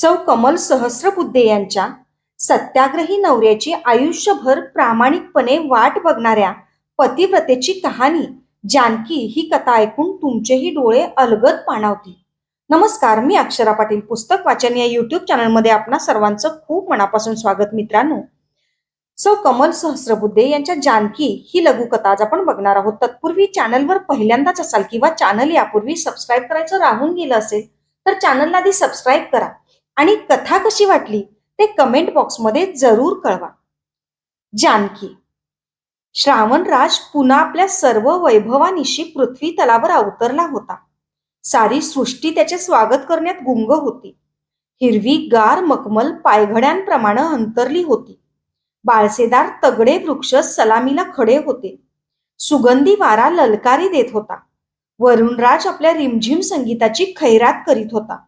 सौ कमल सहस्रबुद्धे यांच्या सत्याग्रही नवऱ्याची आयुष्यभर प्रामाणिकपणे वाट बघणाऱ्या पतिव्रतेची कहाणी जानकी ही कथा ऐकून तुमचेही डोळे अलगद पाणावतील. नमस्कार मी अक्षरा पाटील पुस्तक वाचन या युट्यूब चॅनलमध्ये आपणा सर्वांचं खूप मनापासून स्वागत मित्रांनो. सौ कमल सहस्रबुद्धे यांच्या जानकी ही लघुकथा आज आपण बघणार आहोत. तत्पूर्वी चॅनलवर पहिल्यांदाच असाल किंवा चॅनल यापूर्वी सबस्क्राईब करायचं राहून गेलं असेल तर चॅनलला आधी सबस्क्राईब करा. आणि कथा कशी वाटली ते कमेंट बॉक्समध्ये जरूर कळवा. जानकी श्रावणराज पुन्हा आपल्या सर्व वैभवानिशी पृथ्वी तलावर अवतरला होता. सारी सृष्टी त्याचे स्वागत करण्यात गुंग होती. हिरवी गार मखमल पायघड्यांप्रमाणे अंतरली होती. बाळसेदार तगडे वृक्ष सलामीला खडे होते. सुगंधी वारा ललकारी देत होता. वरुणराज आपल्या रिमझिम संगीताची खैरात करीत होता.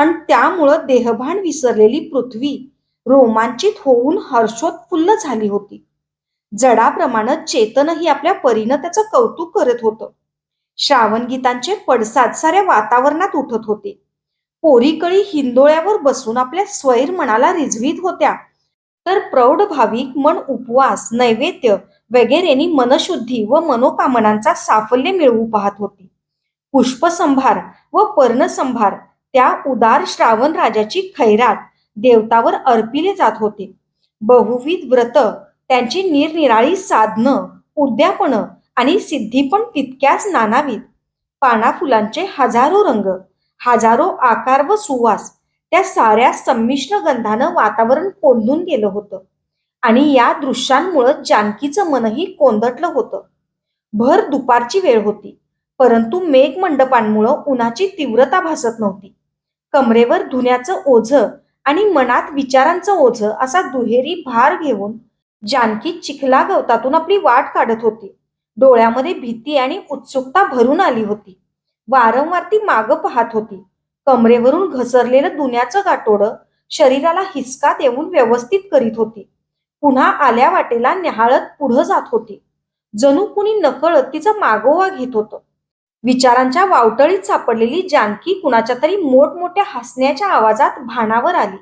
आणि त्यामुळं देहभान विसरलेली पृथ्वी रोमांचित होऊन हर्षोत्फुल्ल झाली होती. जडाप्रमाणे चेतनही आपल्या परीनं त्याचं कौतुक करत होतं. श्रावण गीतांचे पडसाद साऱ्या वातावरणात उठत होते. पोरीकळी हिंदोळ्यावर बसून आपल्या स्वैर मनाला रिझवीत होत्या. तर प्रौढ भाविक मन उपवास नैवेद्य वगैरेनी मनशुद्धी व मनोकामनांचा साफल्य मिळवू पाहत होती. पुष्पसंभार व पर्णसंभार त्या उदार श्रावण राजाची खैरात देवतावर अर्पिले जात होते. बहुविध व्रत त्यांची निरनिराळी साधनं उद्यापनं आणि सिद्धी पण तितक्याच नानाविध. पाना फुलांचे हजारो रंग हजारो आकार व सुवास त्या साऱ्या संमिश्र गंधानं वातावरण कोंदून गेलं होतं. आणि या दृश्यांमुळं जानकीचं मनही कोंदटलं होतं. भर दुपारची वेळ होती परंतु मेघमंडपांमुळं उन्हाची तीव्रता भासत नव्हती. कमरेवर धुण्याचं ओझं आणि मनात विचारांचं ओझं असा दुहेरी भार घेऊन जानकी चिखला गवतातून आपली वाट काढत होती. डोळ्यामध्ये भीती आणि उत्सुकता भरून आली होती. वारंवार ती मागं पाहत होती. कमरेवरून घसरलेलं दुन्याचं गाठोडं शरीराला हिसकात येऊन व्यवस्थित करीत होती. पुन्हा आल्या वाटेला न्याहाळत पुढं जात होती. जणू कुणी नकळत तिचा मागोवा घेत होतं. विचारांच्या वावटळीत सापडलेली जानकी कुणाच्या तरी मोठमोठ्या हसण्याच्या आवाजात भानावर आली.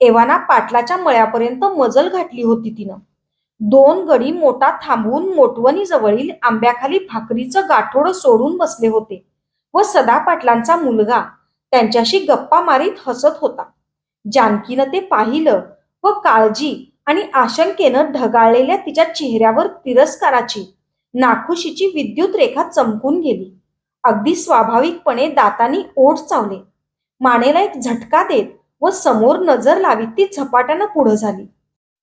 एवाना पाटलाच्या मळ्यापर्यंत मजल घातली होती तिनं. दोन गडी मोठा थांबवून मोटवणी जवळील आंब्याखाली भाकरीचं गाठोडं सोडून बसले होते व सदा पाटलांचा मुलगा त्यांच्याशी गप्पा मारीत हसत होता. जानकीनं ते पाहिलं व काळजी आणि आशंकेनं ढगाळलेल्या तिच्या चेहऱ्यावर तिरस्काराची नाखुशीची विद्युत रेखा चमकून गेली. अगदी स्वाभाविकपणे दातांनी ओढ चावले. मानेला एक झटका देत व समोर नजर लावीत ती झपाट्यानं पुढं झाली.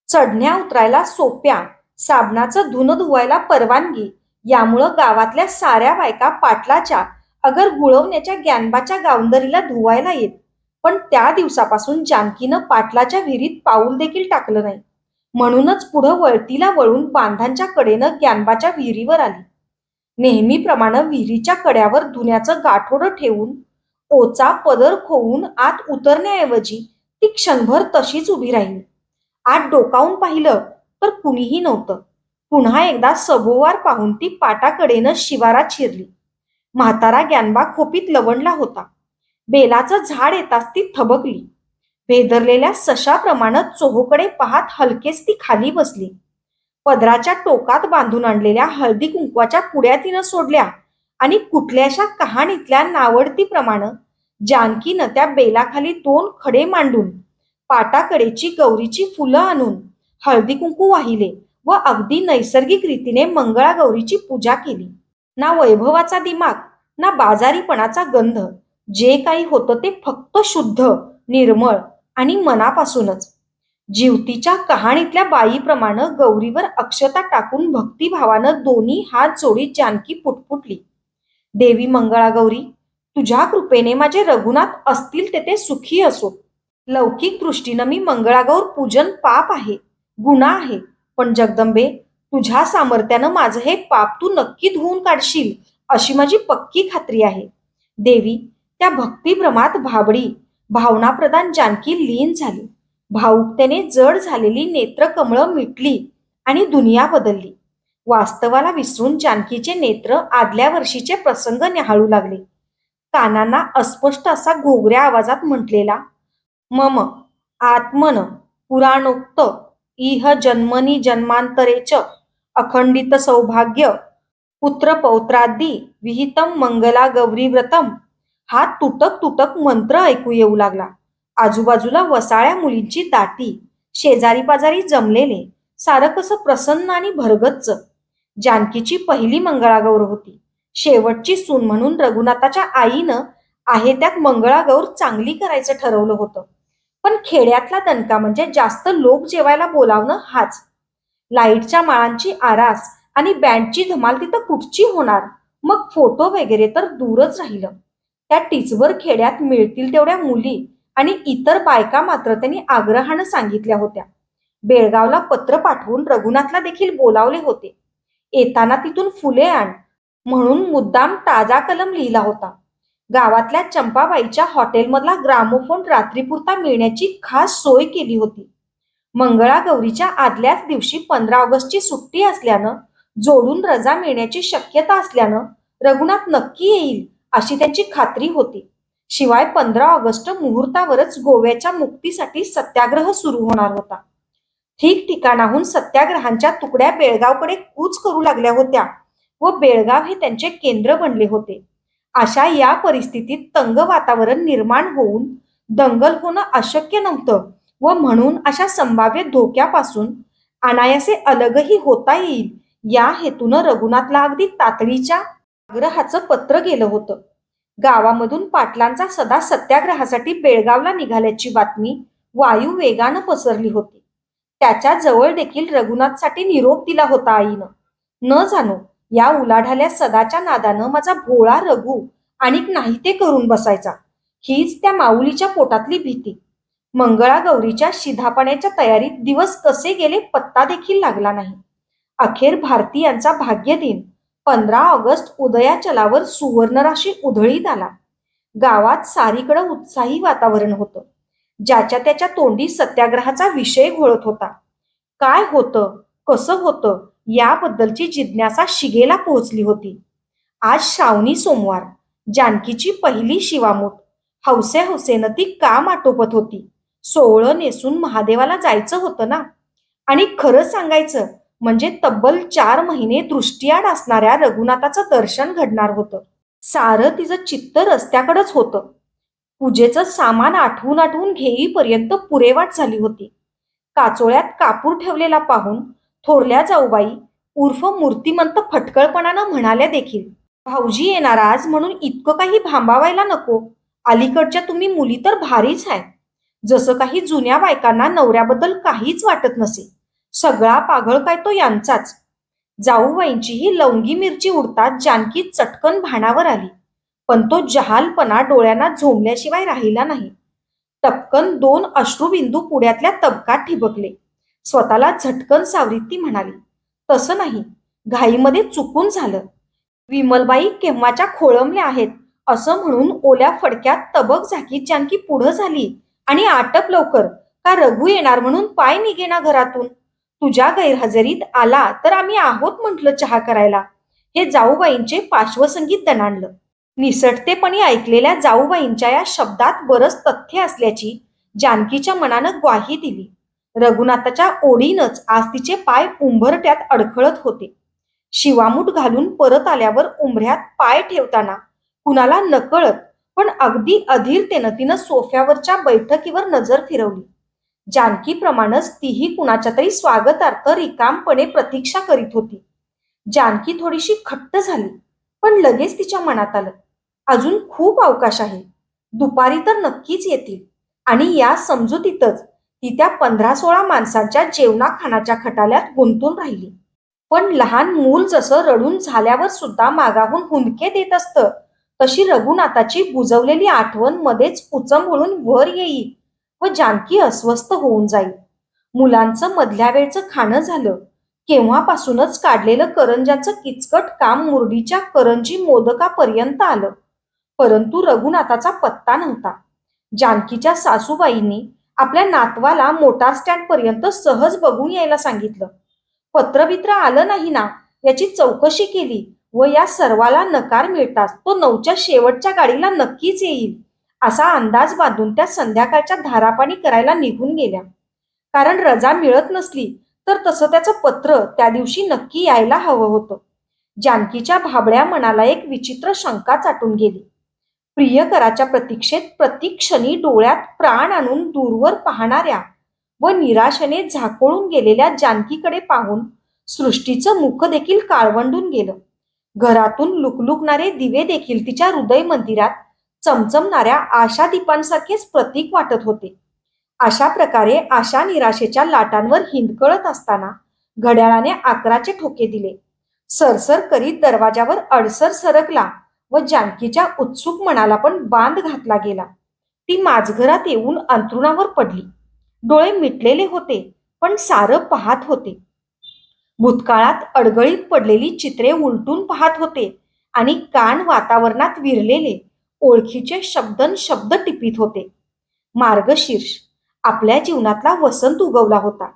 चढण्या उतरायला सोप्या साबणाचं धुन धुवायला परवानगी यामुळं गावातल्या साऱ्या बायका पाटलाच्या अगर गुळवण्याच्या ग्यानबाच्या गावंदरीला धुवायला येत. पण त्या दिवसापासून जानकीनं पाटलाच्या विहिरीत पाऊल देखील टाकलं नाही. म्हणूनच पुढं वळतीला वळून बांधांच्या कडेनं ग्यानबाच्या विहिरीवर आली. नेहमीप्रमाणे विहिरीच्या कड्यावर धुण्याचं गाठोडं ठेवून ओचा पदर खोवून आत उतरण्याऐवजी ती क्षणभर तशीच उभी राहिली. आत डोकावून पाहिलं तर कुणीही नव्हतं. पुन्हा एकदा सभोवार पाहून ती पाटाकडेनं शिवारात शिरली म्हातारा ग्यानबा खोपीत लवणला होता. बेलाचं झाड येताच ती थबकली. भेदरलेल्या सशाप्रमाणे चोहोकडे पाहत हलकेच ती खाली बसली. पदराच्या टोकात बांधून आणलेल्या हळदी कुंकवाच्या पुड्या तिनं सोडल्या आणि कुठल्याशा कहाणीतल्या नावडतीप्रमाणे जानकीनं त्या बेलाखाली दोन खडे मांडून पाटाकडेची गौरीची फुलं आणून हळदी कुंकू वाहिले व अगदी नैसर्गिक रीतीने मंगळागौरीची पूजा केली. ना वैभवाचा दिमाग ना बाजारीपणाचा गंध जे काही होतं ते फक्त शुद्ध निर्मळ आणि मनापासूनच. जीवतीच्या कहाणीतल्या बाईप्रमाणे गौरीवर अक्षता टाकून भक्तिभावानं दोन्ही हात जोडीत जानकी पुटपुटली. देवी मंगळागौरी तुझ्या कृपेने माझे रघुनाथ असतील तेथे सुखी असो. लौकिक दृष्टीनं मी मंगळागौर पूजन पाप आहे गुन्हा आहे पण जगदंबे तुझ्या सामर्थ्यानं माझं हे पाप तू नक्की धुवून काढशील अशी माझी पक्की खात्री आहे. देवी त्या भक्तिभ्रमात भाबडी भावनाप्रधान जानकी लीन झाली. भाऊकतेने जड झालेली नेत्रकमळं मिटली आणि दुनिया बदलली. वास्तवाला विसरून जानकीचे नेत्र आदल्या वर्षीचे प्रसंग न्याहाळू लागले. कानांना अस्पष्ट असा घोगऱ्या आवाजात म्हटलेला मम आत्मन पुराणोक्त इह जन्मनी जन्मांतरे च अखंडित सौभाग्य पुत्र पौत्रादी विहितम मंगला गौरी व्रतम हा तुटक तुटक मंत्र ऐकू येऊ लागला. आजूबाजूला वसाळ्या मुलींची दाटी शेजारी पाजारी जमलेले सारं कसं प्रसन्न आणि भरगच्च. जानकीची पहिली मंगळागौर होती. शेवटची सून म्हणून रघुनाथाच्या आईनं आहे त्यात मंगळागौर चांगली करायचं ठरवलं होतं. पण खेड्यातला दणका म्हणजे जास्त लोक जेवायला बोलावणं हाच. लाईटच्या माळांची आरास आणि बँडची धमाल तिथं कुठची होणार? मग फोटो वगैरे तर दूरच राहिलं. त्या टीचवर खेड्यात मिळतील तेवढ्या मुली आणि इतर बायका मात्र त्यांनी आग्रहानं सांगितल्या होत्या. बेळगावला पत्र पाठवून रघुनाथला देखील बोलावले होते. येताना तिथून फुले आण म्हणून मुद्दाम ताजा कलम लिहिला होता. गावातल्या चंपाबाईच्या हॉटेलमधला ग्रामोफोन रात्रीपुरता मिळण्याची खास सोय केली होती. मंगळागौरीच्या आदल्याच दिवशी पंधरा ऑगस्टची सुट्टी असल्यानं जोडून रजा मिळण्याची शक्यता असल्यानं रघुनाथ नक्की येईल अशी त्यांची खात्री होती. शिवाय पंधरा ऑगस्ट मुहूर्तावरच गोव्याच्या मुक्तीसाठी सत्याग्रह सुरू होणार होता. ठिकठिकाणाहून सत्याग्रहांच्या तुकड्या बेळगावकडे कूच करू लागल्या होत्या व बेळगाव हे त्यांचे केंद्र बनले होते. अशा या परिस्थितीत तंग वातावरण निर्माण होऊन दंगल होणं अशक्य नव्हतं व म्हणून अशा संभाव्य धोक्यापासून अनायासे अलगही होता येईल या हेतूनं रघुनाथला अगदी तातडीच्या आग्रहाचं पत्र गेलं होतं. गावामधून पाटलांचा सदा सत्याग्रहासाठी बेळगावला निघाल्याची बातमी वायू वेगानं पसरली होती. त्याच्याजवळ देखील रघुनाथसाठी निरोप दिला होता आईनं. न जाणो या उलाढाल्या सदाच्या नादानं माझा भोळा रघु आणि नाही ते करून बसायचा. हीच त्या माऊलीच्या पोटातली भीती. मंगळागौरीच्या शिधापण्याच्या तयारीत दिवस कसे गेले पत्ता देखील लागला नाही. अखेर भारतीयांचा भाग्यदिन पंधरा ऑगस्ट उदयाचलावर सुवर्णराशी उधळीत आला. गावात सारीकडं उत्साही वातावरण होतं. ज्याच्या त्याच्या तोंडी सत्याग्रहाचा विषय घोळत होता. काय होतं? कसं होतं? याबद्दलची जिज्ञासा शिगेला पोहोचली होती. आज श्रावणी सोमवार. जानकीची पहिली शिवामूठ. हौसे हौसेनं ती काम आटोपत होती. सोहळं नेसून महादेवाला जायचं होतं ना? आणि खरं सांगायचं म्हणजे तब्बल चार महिने दृष्टीआड असणाऱ्या रघुनाथाचं दर्शन घडणार होतं. सारं तिचं चित्त रस्त्याकडंच होतं. पूजेचं सामान आठवून आठवून घेईपर्यंत पुरेवाट झाली होती. काचोळ्यात कापूर ठेवलेला पाहून थोरल्या जाऊबाई उर्फ मूर्तिमंत फटकळपणानं म्हणाल्या देखील भाऊजी येणार आज म्हणून इतकं काही भांबावायला नको. अलीकडच्या तुम्ही मुली तर भारीच आहे. जसं काही जुन्या बायकांना नवऱ्याबद्दल काहीच वाटत नसे. सगळा पाघळ काय तो यांचाच. जाऊबाईंची ही लवंगी मिरची उडतात जानकी चटकन भाणावर आली. पण तो जहालपणा डोळ्यांना झोंबल्याशिवाय राहिला नाही. टपकन दोन अश्रुबिंदू पुण्यातल्या तबकात ठिबकले. स्वतःला झटकन सावरीत ती म्हणाली. तसं नाही. घाईमध्ये चुकून झालं. विमलबाई केव्हाच्या खोळंबल्या आहेत असं म्हणून ओल्या फडक्यात तबक झाकीत जानकी पुढं झाली आणि आटप लवकर. का रघु येणार म्हणून पाय निघेना घरातून? तुझ्या गैरहजेरीत आला तर आम्ही आहोत म्हटलं चहा करायला. हे जाऊबाईंचे पार्श्वसंगीत दणाणलं. निसटतेपणी ऐकलेल्या जाऊबाईंच्या या शब्दात बरंच तथ्य असल्याची जानकीच्या मनानं ग्वाही दिली. रघुनाथाच्या ओढीनच आज तिचे पाय उंबरट्यात अडखळत होते. शिवामूठ घालून परत आल्यावर उंबऱ्यात पाय ठेवताना कुणाला नकळत पण अगदी अधीरतेनं तिनं सोफ्यावरच्या बैठकीवर नजर फिरवली. जानकीप्रमाणेच तीही कुणाच्या तरी स्वागतार्थ रिकामपणे प्रतीक्षा करीत होती. जानकी थोडीशी खट्ट झाली पण लगेच तिच्या मनात आलं. अजून खूप अवकाश आहे. दुपारी तर नक्कीच येतील. आणि या समजुतीतच ती त्या पंधरा सोळा माणसांच्या जेवणा खाण्याच्या खटाल्यात गुंतून राहिली. पण लहान मूल जसं रडून झाल्यावर सुद्धा मागाहून हुंदके देत असतं तशी रघुनाथाची बुजवलेली आठवण मध्येच उचंबळून वर येईल व जानकी अस्वस्थ होऊन जाईल मुलांचं मधल्या वेळचं खाणं झालं केव्हापासूनच काढलेलं करंजाचं किचकट काम मुरडीच्या करंजी मोदकापर्यंत आलं. परंतु रघुनाथाचा पत्ता नव्हता. जानकीच्या सासूबाईंनी आपल्या नातवाला मोटार स्टँड पर्यंत सहज बघून यायला सांगितलं. पत्रवित्र आलं नाही ना याची चौकशी केली व या सर्वाला नकार मिळताच तो नऊच्या शेवटच्या गाडीला नक्कीच येईल. असा अंदाज बांधून त्या संध्याकाळच्या धारापाणी करायला निघून गेल्या. कारण रजा मिळत नसली तर तसं त्याचं पत्र त्या दिवशी नक्की यायला हवं होतं. जानकीच्या भाबड्या मनाला एक विचित्र शंका चाटून गेली. प्रियकराच्या प्रतीक्षेत प्रतिक्षणी डोळ्यात प्राण आणून दूरवर पाहणाऱ्या व निराशेने झाकोळून गेलेल्या जानकीकडे पाहून सृष्टीचं मुख देखील काळवंडून गेलं. घरातून लुकलुकणारे दिवे देखील तिच्या हृदय मंदिरात चमचमणाऱ्या आशा दीपांसारखेच प्रतीक वाटत होते. अशा प्रकारे आशा निराशेच्या लाटांवर हिंदकळत असताना घड्याळाने अकराचे ठोके दिले. सरसर करीत दरवाजावर अडसर सरकला व जानकीच्या उत्सुक मनाला पण बांध घातला गेला. ती माझघरात येऊन अंथरुणावर पडली. डोळे मिटलेले होते पण सारं पाहत होते. भूतकाळात अडगळीत पडलेली चित्रे उलटून पाहत होते आणि कान वातावरणात विरलेले ओळखीचे शब्दन शब्द टिपीत होते. मार्गशीर्ष आपल्या जीवनातला वसंत उगवला होता.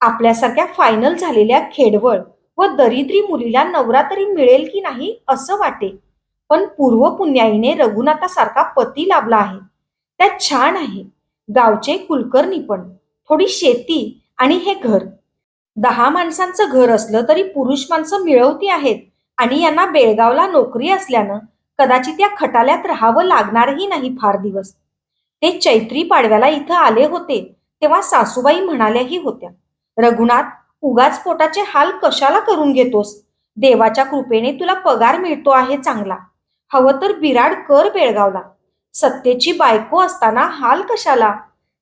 आपल्यासारख्या फायनल झालेल्या खेडवळ व दरिद्री मुलीला नवरा तरी मिळेल की नाही असं वाटे. पण पूर्व पुण्याईने रघुनाथासारखा पती लाभला आहे. त्यात छान आहे. गावचे कुलकर्णी पण. थोडी शेती आणि हे घर. दहा माणसांचं घर असलं तरी पुरुष माणसं मिळवती आहेत आणि यांना बेळगावला नोकरी असल्यानं कदाचित या खटाल्यात राहावं लागणारही नाही फार दिवस. ते चैत्री पाडव्याला इथं आले होते तेव्हा सासूबाई म्हणाल्याही होत्या रघुनाथ उगाच पोटाचे हाल कशाला करून घेतोस? देवाच्या कृपेने तुला पगार मिळतो आहे चांगला. हवं तर बिराड कर बेळगावला. सत्तेची बायको असताना हाल कशाला?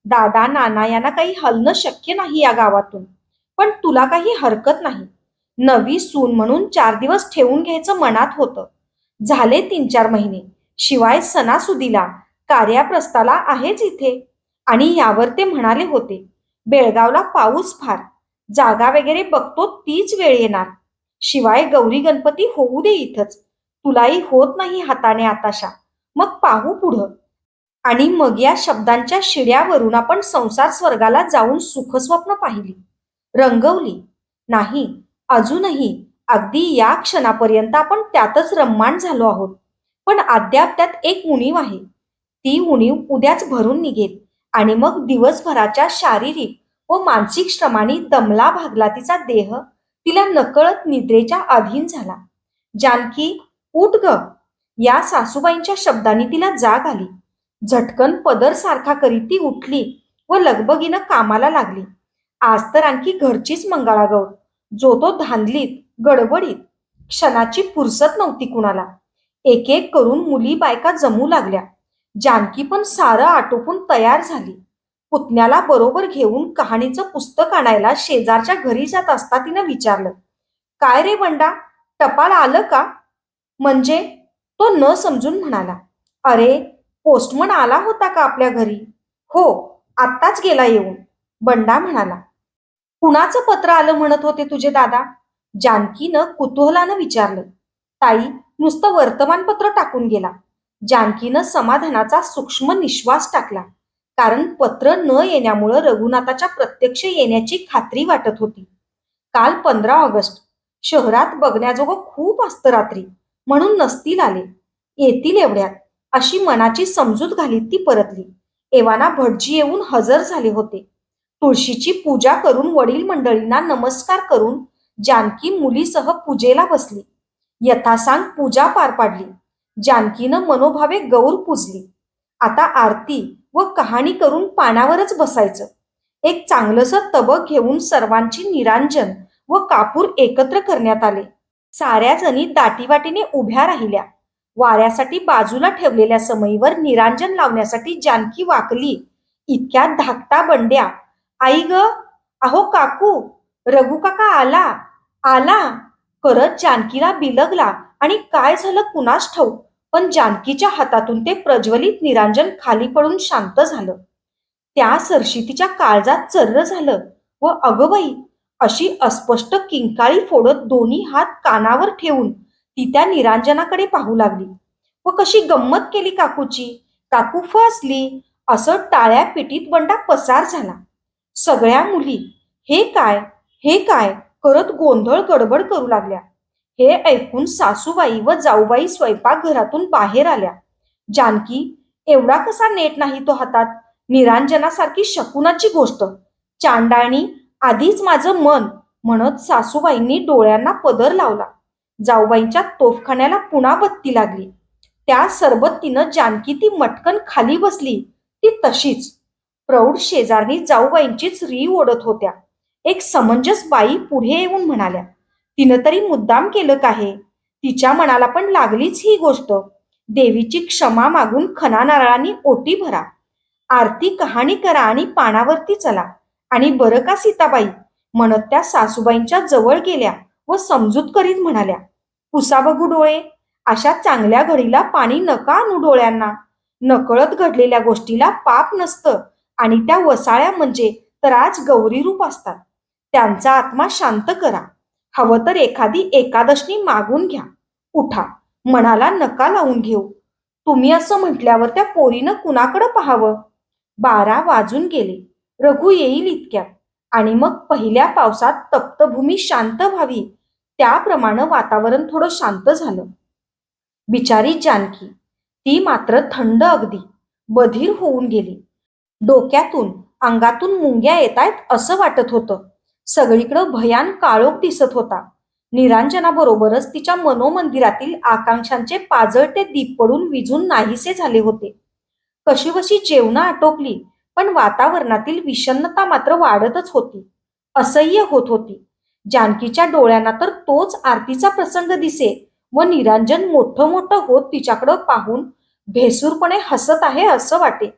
दादा नाना यांना काही हलणं शक्य नाही या गावातून. पण तुला काही हरकत नाही. नवी सून म्हणून चार दिवस ठेवून घ्यायचं मनात होतं. झाले तीन चार महिने. शिवाय सणासुदीला कार्याप्रस्ताला आहेच इथे. आणि यावर ते म्हणाले होते बेळगावला पाऊस फार. जागा वगैरे बघतो तीच वेळ येणार. शिवाय गौरी गणपती होऊ दे इथंच. तुलाही होत नाही हाताने आताशा. मग पाहू पुढं आणि मग या शब्दांच्या शिड्यावरून आपण संसार स्वर्गाला जाऊन सुखस्वप्न पाहिली. रंगवली. नाही अजूनही अगदी या क्षणापर्यंत आपण त्यातच रम्माण झालो आहोत. पण अद्याप त्यात एक उणीव आहे. ती उणीव उद्याच भरून निघेल आणि मग दिवसभराच्या शारीरिक व मानसिक श्रमाने दमला भागला तिचा देह तिला नकळत निद्रेच्या अधीन झाला. जानकी उठ ग. या सासूबाईंच्या शब्दांनी तिला जाग आली. झटकन पदर सारखा करीत ती उठली व लगबगीनं कामाला लागली. आज तर आणखी घरचीच मंगळागौर. जो तो धांदलीत गडबडीत. क्षणाची फुरसत नव्हती कुणाला. एक एक करून मुली बायका जमू लागल्या. जानकी पण सारं आटोपून तयार झाली. पुतण्याला बरोबर घेऊन कहाणीचं पुस्तक आणायला शेजारच्या घरी जात असता तिनं विचारलं काय रे बंडा टपाल आलं का? म्हणजे तो न समजून म्हणाला अरे पोस्टमन आला होता का आपल्या घरी? हो आत्ताच गेला येऊन. बंडा म्हणाला कुणाचं पत्र आलं? म्हणत होते तुझे दादा. जानकीनं कुतूहलानं विचारलं. ताई नुसतं वर्तमानपत्र टाकून गेला. जानकीनं समाधानाचा सूक्ष्म निश्वास टाकला. कारण पत्र न येण्यामुळं रघुनाथाच्या प्रत्यक्ष येण्याची खात्री वाटत होती. काल पंधरा ऑगस्ट. शहरात बघण्याजोगं खूप असतं रात्री. म्हणून नसतील आले. येतील एवढ्यात. अशी मनाची समजूत घालीत ती परतली. एवाना भटजी येऊन हजर झाले होते. तुळशीची पूजा करून वडील मंडळींना नमस्कार करून जानकी मुलीसह पूजेला बसली. यथासांग पूजा पार पाडली. जानकीनं मनोभावे गौर पूजली. आता आरती व कहाणी करून पानावरच बसायचं. एक चांगलंसं तबक घेऊन सर्वांची निरांजन व कापूर एकत्र करण्यात आले. साऱ्या जणी दाटीवाटीने उभ्या राहिल्या. वाऱ्यासाठी बाजूला ठेवलेल्या समयीवर निरांजन लावण्यासाठी जानकी वाकली. इतक्यात धाकटा बंड्या. आई ग अहो काकू रघुकाका आला. आला. करत जानकीला बिलगला आणि काय झालं कुणास ठाऊक पण जानकीच्या हातातून ते प्रज्वलित निरांजन खाली पडून शांत झालं. त्या सरशितीच्या काळजात चर्र झालं व अगबाई अशी अस्पष्ट किंकाळी फोडत दोन्ही हात कानावर ठेवून ती त्या निरांजनाकडे पाहू लागली. व कशी गंमत केली काकूची? काकू फसली. असं टाळ्या पिटीत बंडा पसार झाला. सगळ्या मुली हे काय? हे काय? करत गोंधळ गडबड करू लागल्या. हे ऐकून सासूबाई व जाऊबाई स्वयंपाकघरातून बाहेर आल्या. जानकी एवढा कसा नेट नाही तो हातात? निरांजनासारखी शकुनाची गोष्ट. चांडाळणी आधीच माझं मन म्हणत सासूबाईंनी डोळ्यांना पदर लावला. जाऊबाईंच्या तोफखान्याला पुन्हा बत्ती लागली. त्या सरबत्तीनं जानकी ती मटकन खाली बसली. ती तशीच. प्रौढ शेजारनी जाऊबाईंचीच री ओढत होत्या. एक समंजस बाई पुढे येऊन म्हणाल्या तिनं तरी मुद्दाम केलं का हे तिच्या मनाला पण लागलीच ही गोष्ट. देवीची क्षमा मागून खना नारळांनी ओटी भरा. आरती कहाणी करा आणि पानावरती चला. आणि बरं का सीताबाई म्हणत त्या सासूबाईंच्या जवळ गेल्या व समजूत करीत म्हणाल्या पुसा बघू डोळे. अशा चांगल्या घडीला पाणी नका आणू डोळ्यांना. नकळत घडलेल्या गोष्टीला पाप नसतं आणि त्या वसाळ्या म्हणजे तर आज गौरी रूप असतात. त्यांचा आत्मा शांत करा. हवं तर एखादी एकादशनी मागून घ्या. उठा. मनाला नका लावून घेऊ. तुम्ही असं म्हटल्यावर त्या पोरीनं कुणाकडं पाहावं? बारा वाजून गेले. रघु येईल इतक्यात. आणि मग पहिल्या पावसात तप्तभूमी शांत व्हावी. त्याप्रमाणे वातावरण थोडं शांत झालं. बिचारी जानकी. ती मात्र थंड अगदी. बधीर होऊन गेली. डोक्यातून अंगातून मुंग्या येतायत असं वाटत होतं. सगळीकडं भयान काळोख दिसत होता. निरांजनाबरोबरच तिच्या मनोमंदिरातील आकांक्षांचे पाजळते दीप पडून विजून नाहीसे झाले होते. कशीबशी जेवणं आटोपली पण वातावरणातील विषन्नता मात्र वाढतच होती. असह्य होत होती. जानकीच्या डोळ्यांना तर तोच आरतीचा प्रसंग दिसे व निरांजन मोठं मोठं होत तिच्याकडं पाहून भेसूरपणे हसत आहे असं वाटे.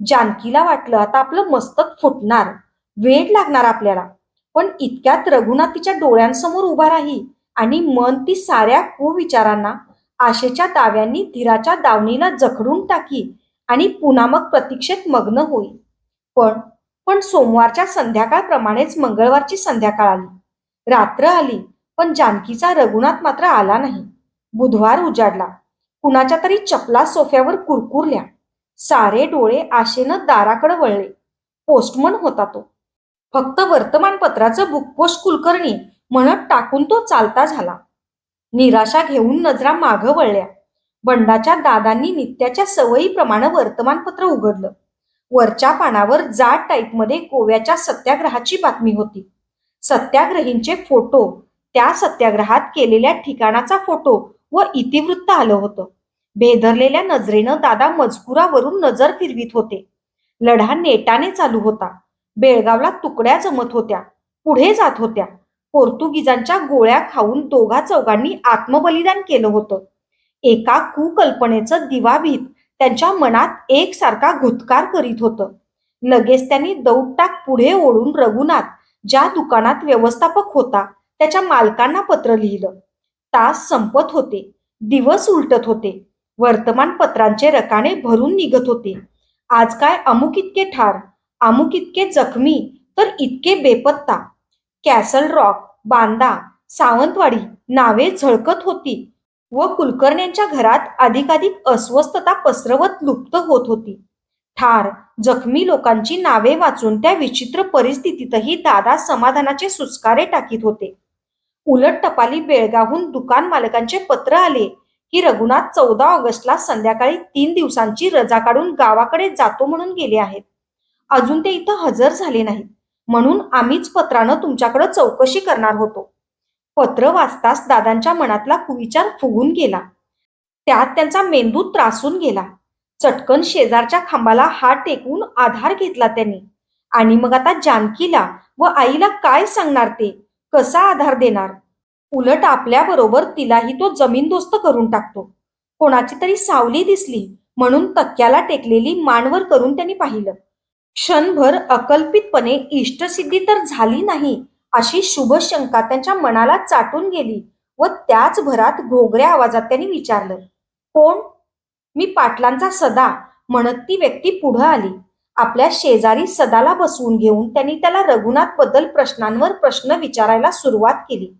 जानकीला वाटलं आता आपलं मस्तक फुटणार वेळ लागणार आपल्याला. पण इतक्यात रघुनाथ तिच्या डोळ्यांसमोर उभा राही आणि मन ती साऱ्या कुविचारांना आशेच्या दाव्यांनी धीराच्या दावणीला जखडून टाकी आणि पुन्हा मग प्रतीक्षेत मग्न होईल पण पण सोमवारच्या संध्याकाळप्रमाणेच मंगळवारची संध्याकाळ आली. रात्र आली पण जानकीचा रघुनाथ मात्र आला नाही. बुधवार उजाडला. कुणाच्या तरी चपला सोफ्यावर कुरकुरल्या. सारे डोळे आशेनं दाराकडे वळले. पोस्टमन होता तो. फक्त वर्तमानपत्राचं बुकपोस्ट कुलकर्णी म्हणत टाकून तो चालता झाला. निराशा घेऊन नजरा मागं वळल्या. बंडाच्या दादांनी नित्याच्या सवयीप्रमाणे वर्तमानपत्र उघडलं. वरच्या पानावर जाड टाईपमध्ये गोव्याच्या सत्याग्रहाची बातमी होती. सत्याग्रहींचे फोटो त्या सत्याग्रहात केलेल्या ठिकाणाचा फोटो व इतिवृत्त आलं होतं. भेदरलेल्या नजरेनं दादा मजकुरावरून नजर फिरवीत होते. लढा नेटाने चालू होता. बेळगावला तुकड्या जमत होत्या. पुढे जात होत्या. पोर्तुगीजांच्या गोळ्या खाऊन दोघा चौघांनी आत्मबलिदान केलं होतं. एका कुकल्पनेचं दिवाभीत त्यांच्या मनात एकसारखा घुतकार करीत होतं. लगेच त्यांनी दौडटाक पुढे ओढून रघुनाथ ज्या दुकानात व्यवस्थापक होता त्याच्या मालकांना पत्र लिहिलं. तास संपत होते. दिवस उलटत होते. वर्तमानपत्रांचे रकाने भरून निघत होते. आज काय अमुक इतके ठार? अमुक इतके जखमी तर इतके बेपत्ता. कॅसल रॉक बांदा सावंतवाडी नावे झळकत होती व कुलकर्ण्यांच्या घरात अधिकाधिक अस्वस्थता पसरवत लुप्त होत होती. ठार जखमी लोकांची नावे वाचून त्या विचित्र परिस्थितीतही दादा समाधानाचे सुस्कारे टाकीत होते. उलट टपाली बेळगावहून दुकान मालकांचे पत्र आले की रघुनाथ चौदा ऑगस्टला संध्याकाळी तीन दिवसांची रजा काढून गावाकडे जातो म्हणून गेले आहेत. अजून ते इथं हजर झाले नाहीत. म्हणून आम्हीच पत्रानं तुमच्याकडे चौकशी करणार होतो. पत्र वाचताच दादांच्या मनातला कुविचार फुगून गेला. त्यात त्यांचा मेंदू त्रासून गेला. चटकन शेजारच्या खांबाला हात टेकवून आधार घेतला त्यांनी. आणि मग आता जानकीला व आईला काय सांगणार ते? कसा आधार देणार? उलट आपल्याबरोबर तिलाही तो जमीनदोस्त करून टाकतो. कोणाची तरी सावली दिसली म्हणून तक्क्याला टेकलेली मानवर करून त्यांनी पाहिलं. क्षणभर अकल्पितपणे इष्टसिद्धी तर झाली नाही अशी शुभ शंका त्यांच्या मनाला चाटून गेली व त्याच भरात घोगऱ्या आवाजात त्यांनी विचारलं कोण? मी पाटलांचा सदा म्हणत ती व्यक्ती पुढं आली. आपल्या शेजारी सदाला बसवून घेऊन त्यांनी त्याला रघुनाथबद्दल प्रश्नांवर प्रश्न विचारायला सुरुवात केली.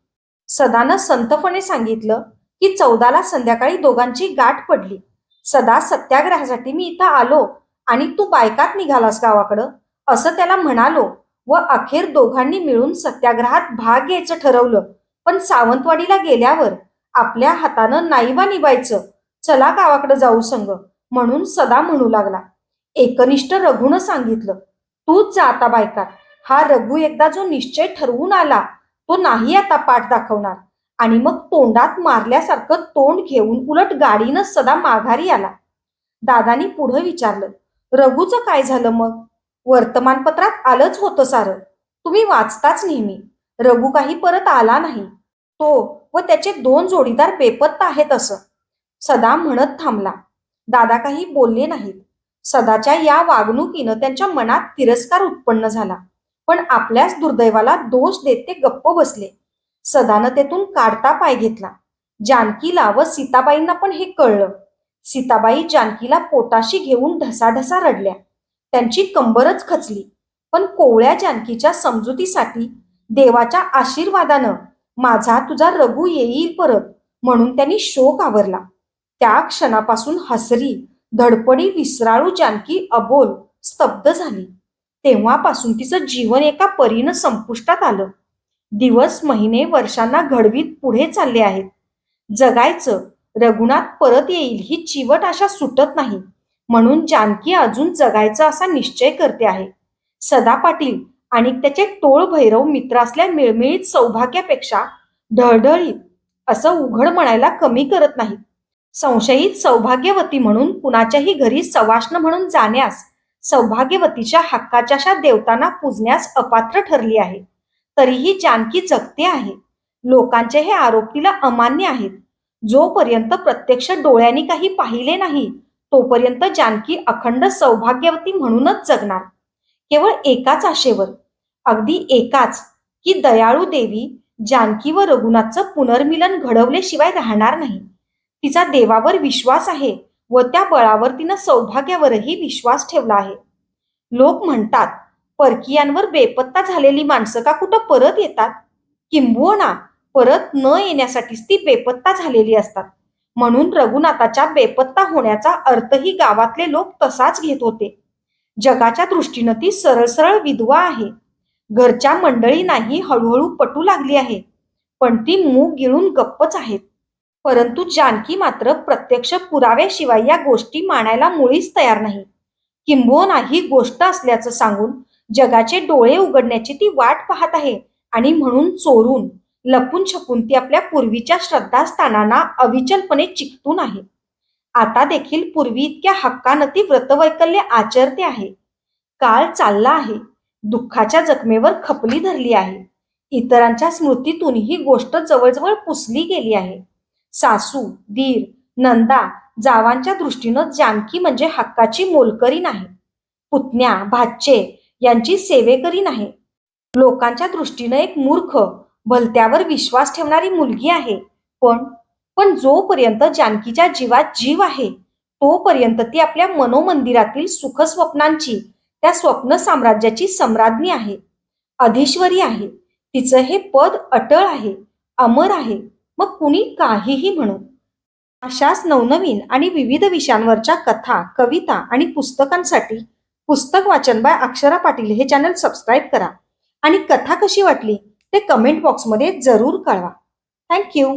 सदानं संतपणे सांगितलं की चौदाला संध्याकाळी दोघांची गाठ पडली. सदा सत्याग्रहासाठी मी इथं आलो आणि तू बायकात निघालास गावाकडं? असं त्याला म्हणालो व अखेर दोघांनी मिळून सत्याग्रहात भाग घ्यायचं ठरवलं. पण सावंतवाडीला गेल्यावर आपल्या हातानं नाईबा निभायचं. चला गावाकडे जाऊ संग म्हणून सदा म्हणू लागला. एकनिष्ठ रघुनं सांगितलं तूच जा आता बायका हा रघु एकदा जो निश्चय ठरवून आला तो नाही आता पाठ दाखवणार. आणि मग तोंडात मारल्यासारखं तोंड घेऊन उलट गाडीनं सदा माघारी आला. दादानी पुढं विचारलं रघूचं काय झालं मग? वर्तमानपत्रात आलंच होतं सारं. तुम्ही वाचताच नेहमी. रघु काही परत आला नाही. तो व त्याचे दोन जोडीदार बेपत्ता आहेत असं. सदा म्हणत थांबला. दादा काही बोलले नाहीत. सदाच्या या वागणुकीनं त्यांच्या मनात तिरस्कार उत्पन्न झाला. पण आपल्याच दुर्दैवाला दोष देत ते गप्प बसले. सदानं तेथून काढता पाय घेतला. जानकीला व सीताबाईंना पण हे कळलं. सीताबाई जानकीला पोटाशी घेऊन ढसाढसा रडल्या. त्यांची कंबरच खचली. पण कोवळ्या जानकीच्या समजुतीसाठी देवाच्या आशीर्वादानं माझा तुझा रघु येईल परत म्हणून त्यांनी शोक आवरला. त्या क्षणापासून हसरी धडपडी विसराळू जानकी अबोल स्तब्ध झाली. तेव्हापासून तिचं जीवन एका परीनं संपुष्टात आलं. दिवस महिने वर्षांना घडवीत पुढे चालले आहेत. जगायचं रघुनाथ परत येईल ही चिवट आशा सुटत नाही. म्हणून जानकी अजून जगायचा असा निश्चय करते आहे. सदा पाटील आणि त्याचे टोळ भैरव मित्र असल्या मिळमिळीत सौभाग्यापेक्षा ढळढळीत असं उघड म्हणायला कमी करत नाही संशयित सौभाग्यवती म्हणून कुणाच्याही घरी सवाष्ण म्हणून जाण्यास सौभाग्यवतीच्या हक्काच्या देवतांना पूजण्यास अपात्र ठरली आहे. तरीही जानकी जगते आहे. लोकांचे हे आरोप तिला अमान्य आहेत. जोपर्यंत प्रत्यक्ष डोळ्यांनी काही पाहिले नाही तोपर्यंत जानकी अखंड सौभाग्यवती म्हणूनच जगणार. केवळ एकाच आशेवर. अगदी एकाच की दयाळू देवी जानकी व रघुनाथचं पुनर्मिलन घडवल्याशिवाय राहणार नाही. तिचा देवावर विश्वास आहे व त्या बळावर तिनं सौभाग्यावरही विश्वास ठेवला आहे. लोक म्हणतात परकीयांवर बेपत्ता झालेली माणसं का कुठं परत येतात? किंबहुना परत न येण्यासाठीच ती बेपत्ता झालेली असतात. म्हणून रघुनाथाच्या बेपत्ता होण्याचा अर्थही गावातले लोक तसाच घेत होते. जगाच्या दृष्टीनं ती सरळ सरळ विधवा आहे. घरच्या मंडळींनाही हळूहळू पटू लागली आहे. पण ती मूग गिळून गप्पच आहेत. परंतु जानकी मात्र प्रत्यक्ष पुराव्याशिवाय या गोष्टी मानायला मुळीच तयार नाही. किंबोना ही गोष्ट असल्याचं सांगून जगाचे डोळे उघडण्याची ती वाट पाहत आहे आणि म्हणून चोरून लपून छपून ती आपल्या पूर्वीच्या श्रद्धास्थानांना अविचलपणे चिकटून आहे. आता देखील पूर्वी इतक्या हक्कानं ती व्रतवैकल्य आचरते आहे. काळ चालला आहे. दुःखाच्या जखमेवर खपली धरली आहे. इतरांच्या स्मृतीतून ही गोष्ट जवळजवळ पुसली गेली आहे. सासू दीर नंदा जावांच्या दृष्टीनं जानकी म्हणजे हक्काची मोलकरी नाही. पुतण्या भाचे यांची सेवेकरी नाही. लोकांच्या दृष्टीनं एक मूर्ख भलत्यावर विश्वास ठेवणारी मुलगी आहे. पण पण जोपर्यंत जानकीच्या जीवात जीव आहे तोपर्यंत ती आपल्या मनोमंदिरातील सुख स्वप्नांची त्या स्वप्न साम्राज्याची सम्राज्ञी आहे. अधीश्वरी आहे. तिचं हे पद अटळ आहे अमर आहे मग कुणी काहीही म्हणू. अशाच नवनवीन आणि विविध विषयांवरच्या कथा कविता आणि पुस्तकांसाठी पुस्तक वाचन बाय अक्षरा पाटील हे चॅनल सबस्क्राईब करा. आणि कथा कशी वाटली? ते कमेंट बॉक्समध्ये जरूर कळवा. थँक्यू